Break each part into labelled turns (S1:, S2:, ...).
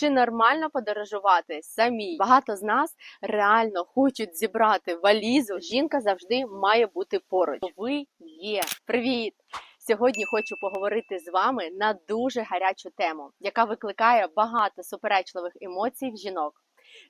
S1: Чи нормально подорожувати самі? Багато з нас реально хочуть зібрати валізу. Жінка завжди має бути поруч. Ви є. Привіт! Сьогодні хочу поговорити з вами на дуже гарячу тему, яка викликає багато суперечливих емоцій в жінок.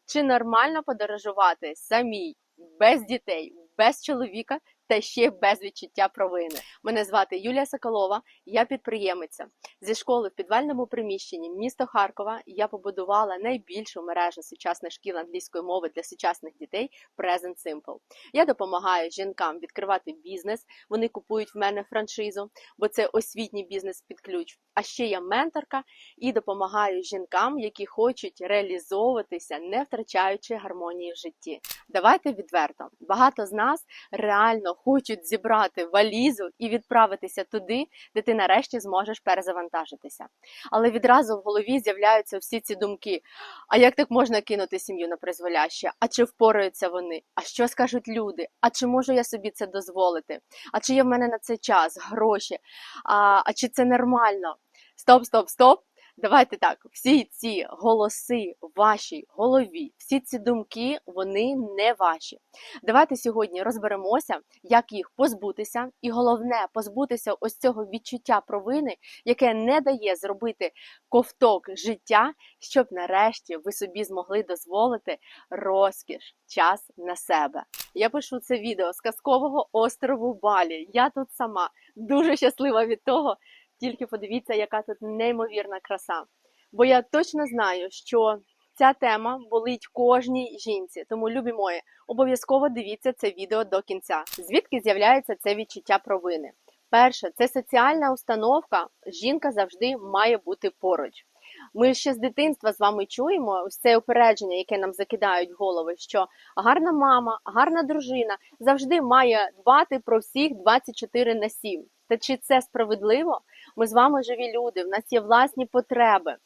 S1: Чи нормально подорожувати самій, без дітей, без чоловіка та ще без відчуття провини? Мене звати Юлія Соколова, я підприємиця. Зі школи в підвальному приміщенні міста Харкова я побудувала найбільшу мережу сучасних шкіл англійської мови для сучасних дітей Present Simple. Я допомагаю жінкам відкривати бізнес. Вони купують в мене франшизу, бо це освітній бізнес під ключ. А ще я менторка і допомагаю жінкам, які хочуть реалізовуватися, не втрачаючи гармонії в житті. Давайте відверто. Багато з нас реально хочуть зібрати валізу і відправитися туди, де ти нарешті зможеш перезавантажитися. Але відразу в голові з'являються всі ці думки: а як так можна кинути сім'ю на призволяще? А чи впораються вони? А що скажуть люди? А чи можу я собі це дозволити? А чи є в мене на це час, гроші? А, а чи це нормально? Стоп, стоп, стоп. Давайте так, всі ці голоси в вашій голові, всі ці думки, вони не ваші. Давайте сьогодні розберемося, як їх позбутися, і головне позбутися ось цього відчуття провини, яке не дає зробити ковток життя, щоб нарешті ви собі змогли дозволити розкіш, час на себе. Я пишу це відео з казкового острову Балі. Я тут сама дуже щаслива від того. Тільки подивіться, яка тут неймовірна краса. Бо я точно знаю, що ця тема болить кожній жінці. Тому, любі мої, обов'язково дивіться це відео до кінця. Звідки з'являється це відчуття провини? Перше, це соціальна установка. Жінка завжди має бути поруч. Ми ще з дитинства з вами чуємо ось це упередження, яке нам закидають голови, що гарна мама, гарна дружина завжди має дбати про всіх 24 на 7. Та чи це справедливо? Ми з вами живі люди, в нас є власні потреби.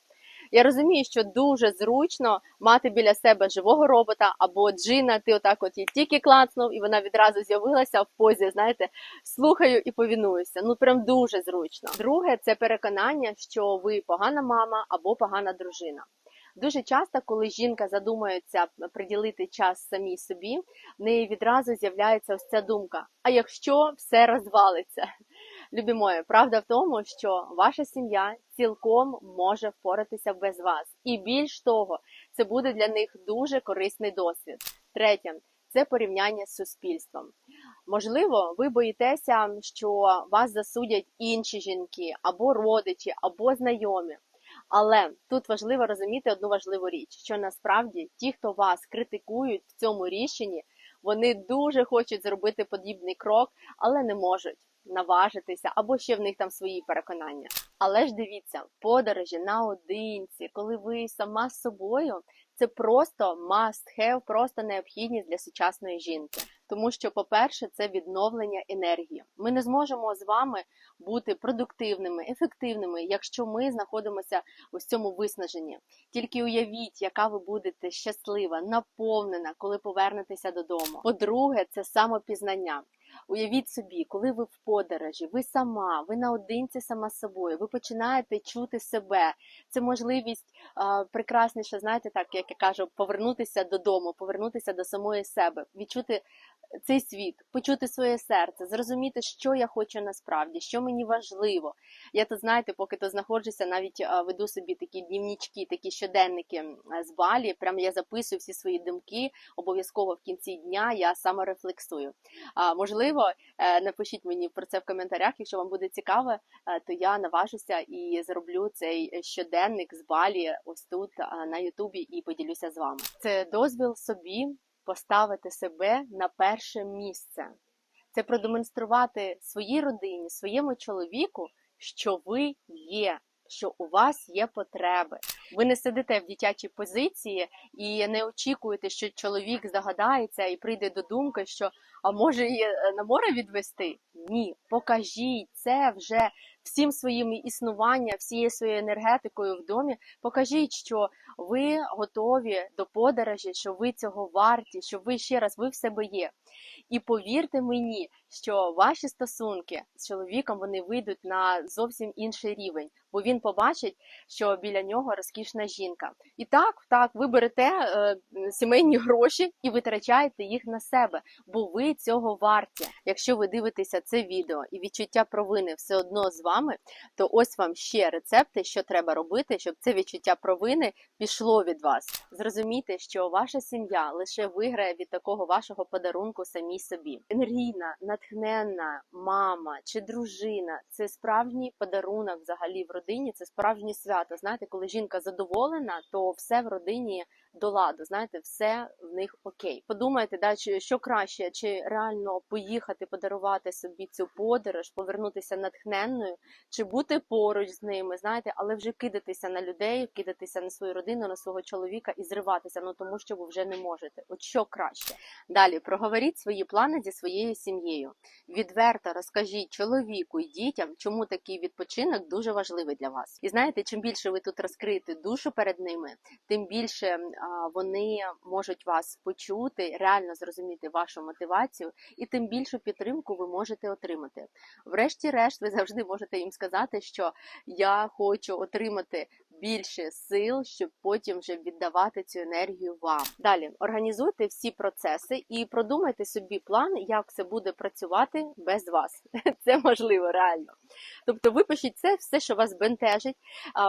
S1: Я розумію, що дуже зручно мати біля себе живого робота або джина. Ти отак от її тільки клацнув, і вона відразу з'явилася в позі. Знаєте, слухаю і повінуюся. Ну прям дуже зручно. Друге, це переконання, що ви погана мама або погана дружина. Дуже часто, коли жінка задумується приділити час самій собі, в неї відразу з'являється ось ця думка: а якщо все розвалиться? Любі мої, правда в тому, що ваша сім'я цілком може впоратися без вас, і більш того, це буде для них дуже корисний досвід. Третє це порівняння з суспільством. Можливо, ви боїтеся, що вас засудять інші жінки, або родичі, або знайомі. Але тут важливо розуміти одну важливу річ: що насправді ті, хто вас критикують в цьому рішенні, вони дуже хочуть зробити подібний крок, але не можуть наважитися, або ще в них там свої переконання. Але ж дивіться, подорожі наодинці, коли ви сама з собою, це просто must have, просто необхідність для сучасної жінки. Тому що, по-перше, це відновлення енергії. Ми не зможемо з вами бути продуктивними, ефективними, якщо ми знаходимося у цьому виснаженні. Тільки уявіть, яка ви будете щаслива, наповнена, коли повернетеся додому. По-друге, це самопізнання. Уявіть собі, коли ви в подорожі, ви сама, ви наодинці сама собою, ви починаєте чути себе. Це можливість а, прекрасніше, знаєте, так як я кажу, повернутися додому, повернутися до самої себе, відчути цей світ, почути своє серце, зрозуміти, що я хочу насправді, що мені важливо. Я тут, знаєте, поки то знаходжуся, навіть веду собі такі днівнички, такі щоденники з балі. Прям я записую всі свої думки. Обов'язково в кінці дня я саморефлексую. А, Можливо, е, напишіть мені про це в коментарях. Якщо вам буде цікаво, е, то я наважуся і зроблю цей щоденник з балі ось тут на Ютубі і поділюся з вами. Це дозвіл собі поставити себе на перше місце. Це продемонструвати своїй родині, своєму чоловіку, що ви є, що у вас є потреби. Ви не сидите в дитячій позиції і не очікуєте, що чоловік загадається і прийде до думки, що а може її на море відвести? Ні, покажіть це вже всім своїм існуванням, всією своєю енергетикою в домі. Покажіть, що ви готові до подорожі, що ви цього варті, що ви ще раз ви в себе є. І повірте мені, що ваші стосунки з чоловіком вони вийдуть на зовсім інший рівень. бо він побачить, що біля нього розкішна жінка. І так, так, ви берете е, сімейні гроші і витрачаєте їх на себе, бо ви цього варті. Якщо ви дивитеся це відео і відчуття провини все одно з вами, то ось вам ще рецепти, що треба робити, щоб це відчуття провини пішло від вас. Зрозумійте, що ваша сім'я лише виграє від такого вашого подарунку самій собі. Енергійна, натхненна мама чи дружина це справжній подарунок взагалі в родині. Це справжнє свято. Знаєте, коли жінка задоволена, то все в родині до ладу. Знаєте, все в них окей. Подумайте, да, чи що краще, чи реально поїхати, подарувати собі цю подорож, повернутися натхненною, чи бути поруч з ними, знаєте, але вже кидатися на людей, кидатися на свою родину, на свого чоловіка і зриватися, ну тому що ви вже не можете. От що краще. Далі проговоріть свої плани зі своєю сім'єю. Відверто розкажіть чоловіку і дітям, чому такий відпочинок дуже важливий для вас. І знаєте, чим більше ви тут розкриєте душу перед ними, тим більше вони можуть вас почути, реально зрозуміти вашу мотивацію, і тим більшу підтримку ви можете отримати. Врешті-решт, ви завжди можете їм сказати, що я хочу отримати більше сил, щоб потім вже віддавати цю енергію вам. Далі організуйте всі процеси і продумайте собі план, як це буде працювати без вас. Це можливо реально. Тобто випишіть це все, що вас бентежить.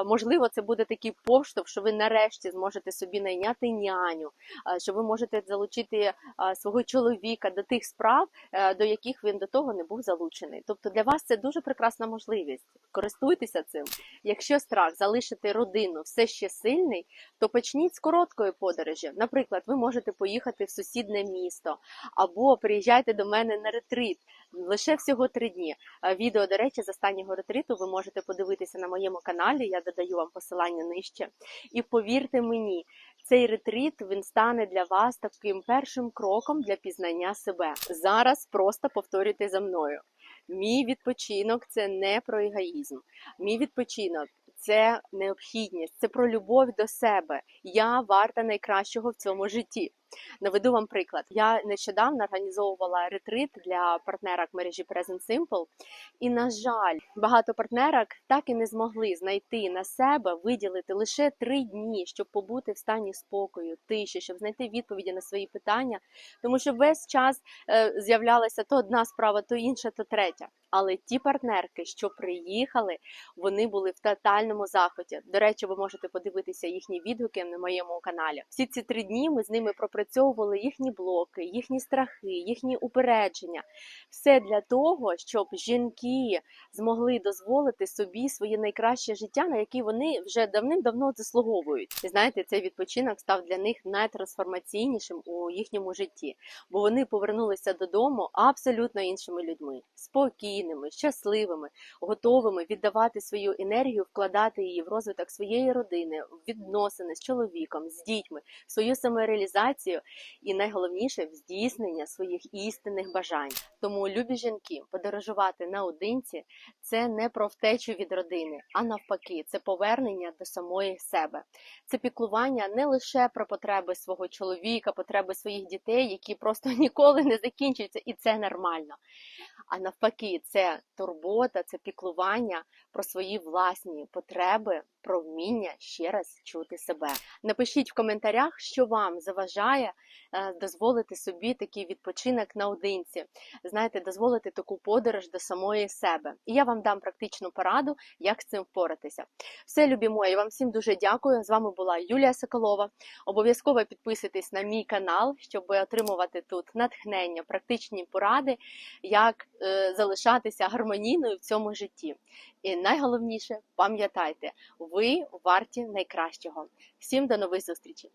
S1: Можливо, це буде такий поштовх, що ви нарешті зможете собі найняти няню, що ви можете залучити свого чоловіка до тих справ, е, до яких він до того не був залучений. Тобто для вас це дуже прекрасна можливість. Користуйтеся цим. Якщо страх залишити родину все ще сильний, то почніть з короткої подорожі. Наприклад, ви можете поїхати в сусідне місто або приїжджайте до мене на ретрит. Лише всього три дні. Е, Відео, до речі, з останнього ретриту ви можете подивитися на моєму каналі. Я додаю вам посилання нижче. І повірте мені, цей ретрит він стане для вас таким першим кроком для пізнання себе. Зараз просто повторюйте за мною. Мій відпочинок це не про егоїзм. Мій відпочинок це необхідність, це про любов до себе. Я варта найкращого в цьому житті. Наведу вам приклад. Я нещодавно організовувала ретрит для партнерок мережі Present Simple, і, на жаль, багато партнерок так і не змогли знайти на себе, виділити лише три дні, щоб побути в стані спокою, тиші, щоб знайти відповіді на свої питання, тому що весь час е, з'являлася то одна справа, то інша, то третя. Але ті партнерки, що приїхали, вони були в тотальному захваті. До речі, ви можете подивитися їхні відгуки на моєму каналі. Всі ці три дні ми з ними пропрацьовували їхні блоки, їхні страхи, їхні упередження. Все для того, щоб жінки змогли дозволити собі своє найкраще життя, на яке вони вже давним-давно заслуговують. І знаєте, цей відпочинок став для них найтрансформаційнішим у їхньому житті, бо вони повернулися додому абсолютно іншими людьми, спокійними, щасливими, готовими віддавати свою енергію, вкладати її в розвиток своєї родини, в відносини з чоловіком, з дітьми, свою самореалізацію і найголовніше в здійснення своїх істинних бажань. Тому любі жінки, подорожувати наодинці це не про втечу від родини, а навпаки, це повернення до самої себе. Це піклування не лише про потреби свого чоловіка, потреби своїх дітей, які просто ніколи не закінчуються, і це нормально. А навпаки, це турбота, це піклування про свої власні потреби, про вміння ще раз чути себе. Напишіть в коментарях, що вам заважає е, дозволити собі такий відпочинок наодинці. Знаєте, дозволити таку подорож до самої себе. І я вам дам практичну пораду, як з цим впоратися. Все, любі мої, вам всім дуже дякую. З вами була Юлія Соколова. Обов'язково підписуйтесь на мій канал, щоб отримувати тут натхнення, практичні поради, як е, залишатися гармонійною в цьому житті. І найголовніше, пам'ятайте, ви варті найкращого. Всім до нових зустрічей!